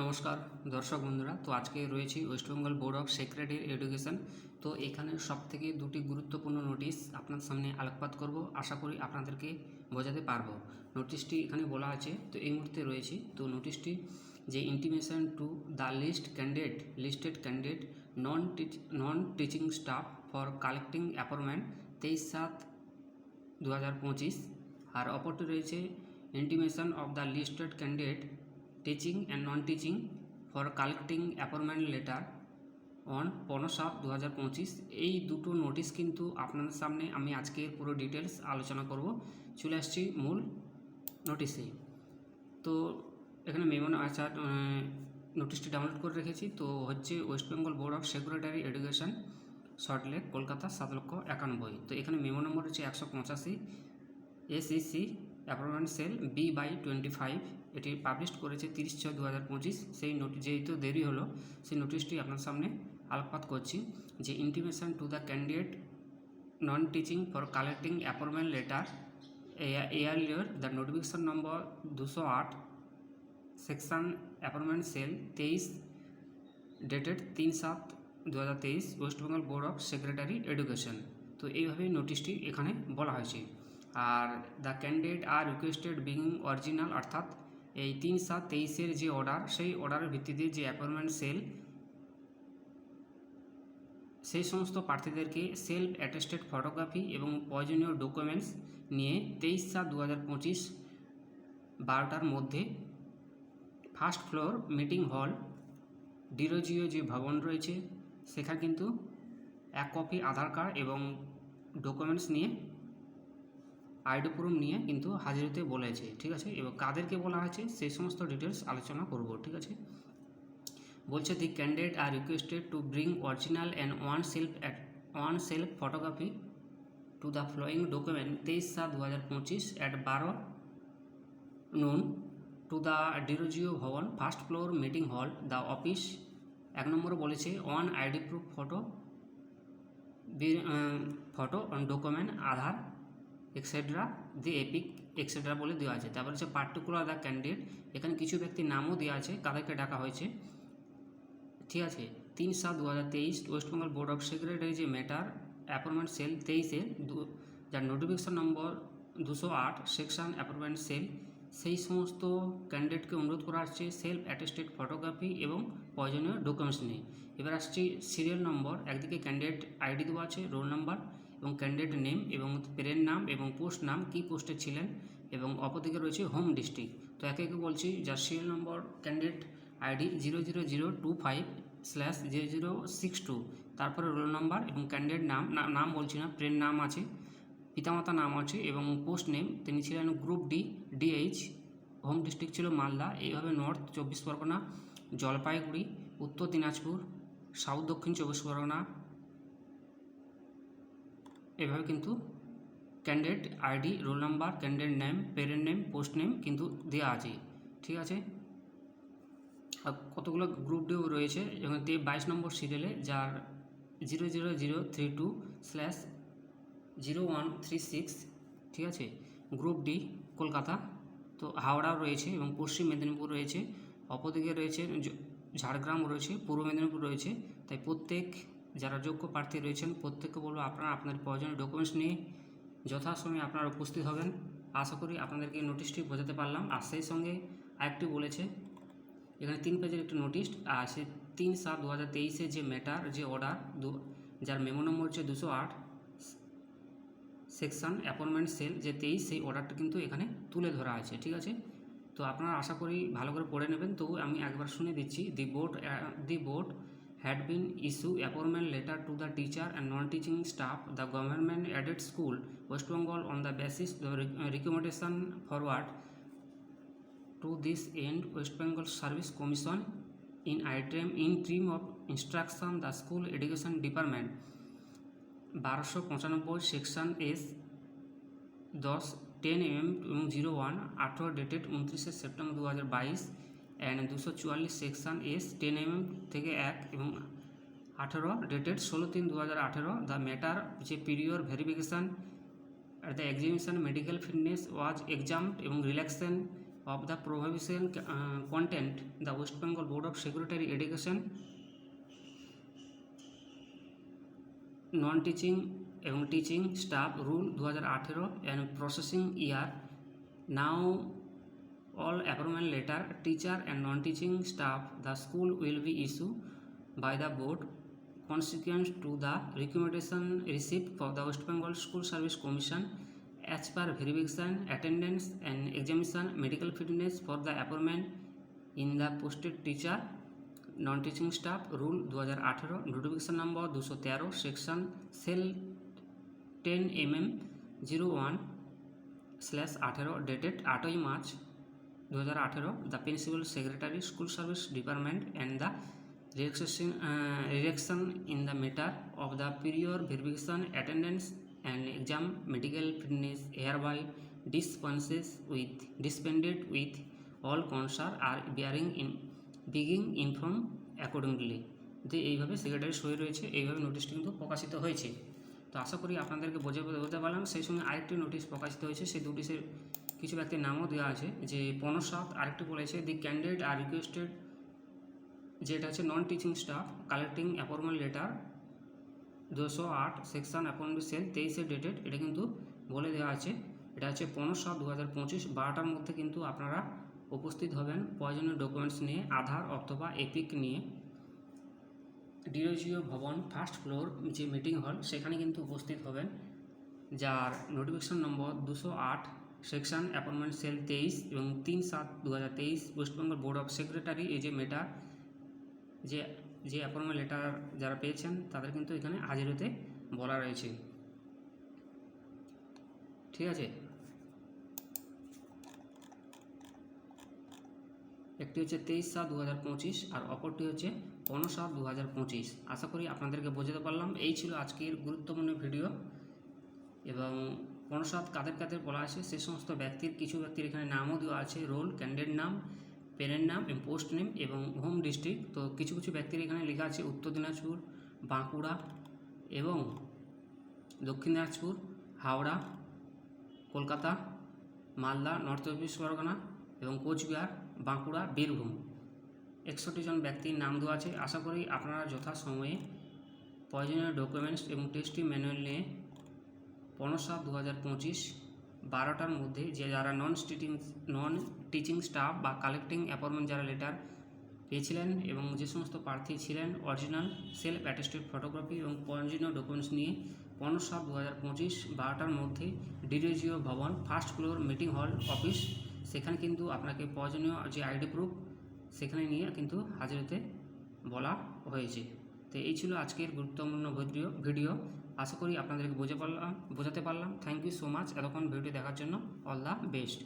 নমস্কার, দর্শক বন্ধুরা, তো আজকে রয়েছি West Bengal board of secretary education তো এখানে সব থেকে দুটি গুরুত্বপূর্ণ নোটিশ আপনার সামনে আলোকপাত করব, আশা করি আপনাদেরকে বোঝাতে পারব। নোটিশটি এখানে বলা আছে, তো এই মুহূর্তে রয়েছে। তো নোটিশটি যে intimation to the list candidate listed candidate non teach non teaching staff for collecting appointment তেইশ সাত দু আর অপরটি রয়েছে intimation of the listed candidate teaching and non teaching for collecting appointment letter on পনেরো সাত দু এই দুটো নোটিশ কিন্তু আপনাদের সামনে আমি আজকের পুরো ডিটেলস আলোচনা করব। চলে আসছি মূল নোটিশে তো এখানে মেমন আচ্ছা নোটিশটি ডাউনলোড করে রেখেছি। তো হচ্ছে West Bengal board of secretary education Salt Lake Kolkata, সাত লক্ষ একানব্বই। তো এখানে মেমো নম্বর হচ্ছে একশো পঁচাশি। ACC appointment cell B by twenty five এটি পাবলিশ করেছে তিরিশ ছয় দু হাজার পঁচিশ। সেই নোটিশ যেহেতু দেরি হলো, সেই নোটিশটি আপনার সামনে আলোকপাত করছি যে intimation to the candidate non teaching for collecting appointment letter earlier the notification number দুশো আট সেকশন অ্যাপয়েন্টমেন্ট সেল তেইশ ডেটেড তিন সাত দু হাজার তেইশ West Bengal board of secretary education তো এইভাবেই নোটিশটি এখানে বলা হয়েছে। আর the candidate are requested bring original অর্থাৎ এই তিন সাত তেইশের যে অর্ডার সেই অর্ডারের ভিত্তিতে যে অ্যাপয়েন্টমেন্ট সেল সেই সমস্ত প্রার্থীদেরকে সেলফ অ্যাটেস্টেড ফটোগ্রাফি এবং প্রয়োজনীয় ডকুমেন্টস নিয়ে তেইশ সাত দু হাজার পঁচিশ বারোটার মধ্যে ফার্স্ট ফ্লোর মিটিং হল ডিরোজিও যে ভবন রয়েছে, সেখানে কিন্তু এক কপি আধার কার্ড এবং ডকুমেন্টস নিয়ে আইডি প্রুফ নিয়ে কিন্তু হাজির হতে বলেছে, ঠিক আছে? এবং কাদেরকে বলা হয়েছে সেই সমস্ত ডিটেলস আলোচনা করব, ঠিক আছে? বলছে the candidate are requested to bring original and one self one self photography to the following document তেইশ সাত দু হাজার পঁচিশ অ্যাট বারো নুন to the Derozio Bhavan first floor meeting hall the office এক নম্বরে বলেছে one ID proof photo photo on document Aadhaar etcetera the EPIC etcetera বলে দেওয়া আছে। তারপর হচ্ছে পার্টিকুলার দ্য ক্যান্ডিডেট এখানে কিছু ব্যক্তির নামও দেওয়া আছে কাদেরকে ডাকা হয়েছে। ঠিক আছে? তিন সাত দু হাজার তেইশ West Bengal board of secretary যে ম্যাটার অ্যাপয়েন্টমেন্ট সেল তেইশের যার নোটিফিকেশন নম্বর দুশো আট সেকশন অ্যাপয়েন্টমেন্ট সেল সেই সমস্ত ক্যান্ডিডেটকে অনুরোধ করা হচ্ছে সেলফ অ্যাটেস্টেড ফটোগ্রাফি এবং প্রয়োজনীয় ডকুমেন্টস নিয়ে। এবার আসছি সিরিয়াল নম্বর একদিকে ক্যান্ডিডেট আইডি দেওয়া আছে রোল নাম্বার এবং ক্যান্ডিডেট নেম এবং পেরের নাম এবং পোস্ট নাম কী পোস্টে ছিলেন এবং অপরদিকে রয়েছে হোম ডিস্ট্রিক্ট তো একে একে বলছি, যার serial number candidate ID zero zero zero two five slash zero zero six two তারপরে রোল নাম্বার এবং ক্যান্ডিডেট নাম নাম বলছি না প্রের নাম আছে পিতামাতা নাম আছে এবং পোস্ট নেম তিনি ছিলেন group D DH home district ছিল মালদা, এইভাবে নর্থ চব্বিশ পরগনা, জলপাইগুড়ি, উত্তর দিনাজপুর সাউথ দক্ষিণ চব্বিশ পরগনা এভাবে কিন্তু candidate ID roll number candidate name parent name post name কিন্তু দেওয়া আছে। ঠিক আছে? আর কতগুলো গ্রুপ ডিও রয়েছে? তে বাইশ নম্বর সিরিয়ালে যার zero zero zero three two slash zero one three six ঠিক আছে? Group D Kolkata. তো হাওড়াও রয়েছে এবং পশ্চিম মেদিনীপুর রয়েছে। অপরদিকে রয়েছে ঝাড়গ্রাম রয়েছে, পূর্ব মেদিনীপুর রয়েছে। তাই প্রত্যেক যারা যোগ্য প্রার্থী রয়েছেন, প্রত্যেককে বলব আপনারা আপনার প্রয়োজনীয় ডকুমেন্টস নিয়ে যথাসময়ে আপনারা উপস্থিত হবেন। আশা করি আপনাদেরকে নোটিশটি বোঝাতে পারলাম। আর সেই সঙ্গে আরেকটি বলেছে, এখানে তিন পেজের একটি নোটিশ আর সে তিন সাত দু হাজার তেইশে যে ম্যাটার যে অর্ডার দু, যার মেমো নম্বর হচ্ছে দুশো আট সেকশন অ্যাপয়েন্টমেন্ট সেল যে তেইশ, সেই অর্ডারটা কিন্তু এখানে তুলে ধরা আছে ঠিক আছে? তো আপনারা আশা করি ভালো করে পড়ে নেবেন। তবু আমি একবার শুনে দিচ্ছি the board the board had been issue appointment letter to the teacher and non-teaching staff the government aided school west bengal on the basis the uh, recommendation forward to this end west bengal service commission in item in stream of instruction the school education department বারোশো পঁচানব্বই section S দশ ten M এবং zero one আঠেরো dated উনত্রিশে and দুশো চুয়াল্লিশ section S ten M থেকে এক এবং আঠেরো ডেটেড ষোলো তিন দু হাজার আঠেরো দ্য ম্যাটার যে prior verification at the examination medical fitness was exam এবং relaxation the prohibition uh, content the west bengal board of secretary education non teaching এবং টিচিং স্টাফ রুল দু হাজার আঠেরো and processing year now all appointment letter teacher and non-teaching staff the school will be issued by the board consequent to the recommendation received for the west bengal school service commission as per verification attendance and examination medical fitness for the appointment in the posted teacher non-teaching staff rule 2018 notification number 213 section cell 10 mm 01 slash আঠেরো dated আটই March দু হাজার আঠেরো, the principal secretary, school service department and the relaxation relaxation in the matter of the prior verification, attendance and exam medical fitness hereby dispenses with dispensed with all concern are bearing in বিগিং inform accordingly যে এইভাবে secretary সই রয়েছে, এইভাবে নোটিশটি কিন্তু প্রকাশিত হয়েছে। তো আশা করি আপনাদেরকে বোঝে বলতে পারলাম। সেই সঙ্গে আরেকটি নোটিশ প্রকাশিত হয়েছে, সেই নোটিশের কিছু ব্যক্তির নামও দেওয়া আছে যে পনেরো সাত আরেকটি বলেছে দি ক্যান্ডিডেট আর রিকোয়েস্টেড যেটা হচ্ছে non teaching staff collecting appointment letter দুশো আট সেকশন অ্যাপয়েন্টমেন্ট সেল তেইশে ডেটেড এটা কিন্তু বলে দেওয়া আছে। এটা হচ্ছে পনেরো সাত দু হাজার পঁচিশ, বারোটার মধ্যে কিন্তু আপনারা উপস্থিত হবেন প্রয়োজনীয় ডকুমেন্টস নিয়ে, আধার অথবা এপিক নিয়ে। ডিরোজিও ভবন ফার্স্ট ফ্লোর যে মিটিং হল সেখানে কিন্তু উপস্থিত হবেন। যার নোটিফিকেশন নম্বর দুশো আট সেকশন, অ্যাপয়েন্টমেন্ট সেল তেইশ এবং তিন সাত দু হাজার তেইশ ওয়েস্টবেঙ্গল বোর্ড অফ সেক্রেটারি, এই যে মেটার যে যে অ্যাপয়েন্টমেন্ট লেটার যারা পেয়েছেন, তাদের কিন্তু এখানে হাজির হতে বলা রয়েছে। ঠিক আছে? একটি হচ্ছে তেইশ সাত দু আর অপরটি হচ্ছে পনেরো সাত দু আশা করি আপনাদেরকে বোঝাতে পারলাম। এই ছিল আজকের গুরুত্বপূর্ণ ভিডিও এবং সাত কাদের কাদের বলা আছে? সে সমস্ত ব্যক্তির কিছু ব্যক্তির এখানে নামও দেওয়া আছে। রোল ক্যান্ডিডেট নাম, পেনের নাম, এবং পোস্ট নেম, এবং হোম ডিস্ট্রিক্ট। তো কিছু কিছু ব্যক্তির এখানে লেখা আছে উত্তর দিনাজপুর, বাঁকুড়া, এবং দক্ষিণ দিনাজপুর, হাওড়া, কলকাতা, মালদা, নর্থ চব্বিশ পরগনা, এবং কোচবিহার, বাঁকুড়া, বীরভূম। একষট্টি জন ব্যক্তির নাম দেওয়া আছে। আশা করি আপনারা যথাসময়ে প্রয়োজনীয় ডকুমেন্টস এবং টেস্টি ম্যানুয়াল নিয়ে পনেরো সাত দু হাজার পঁচিশ বারোটার মধ্যে যে যারা non teaching non teaching staff বা কালেক্টিং অ্যাপয়েন্টমেন্ট যারা লেটার পেয়েছিলেন এবং যে সমস্ত প্রার্থী ছিলেন অরিজিনাল সেলফ অ্যাটেস্টেড ফটোগ্রাফি এবং প্রয়োজনীয় ডকুমেন্টস নিয়ে পনেরো সাত দু হাজার পঁচিশ বারোটার মধ্যে Derozio Bhavan first floor meeting hall office সেখানে কিন্তু আপনাকে প্রয়োজনীয় যে আইডি প্রুফ সেখানে নিয়ে কিন্তু হাজির হতে বলা হয়েছে। তো এই ছিল আজকের গুরুত্বপূর্ণ ভিডিও আশা করি আপনাদেরকে বোঝা পারলাম, বোঝাতে পারলাম। থ্যাংক ইউ সো মাচ এতক্ষণ ভিডিওটি দেখার জন্য অল দ্য বেস্ট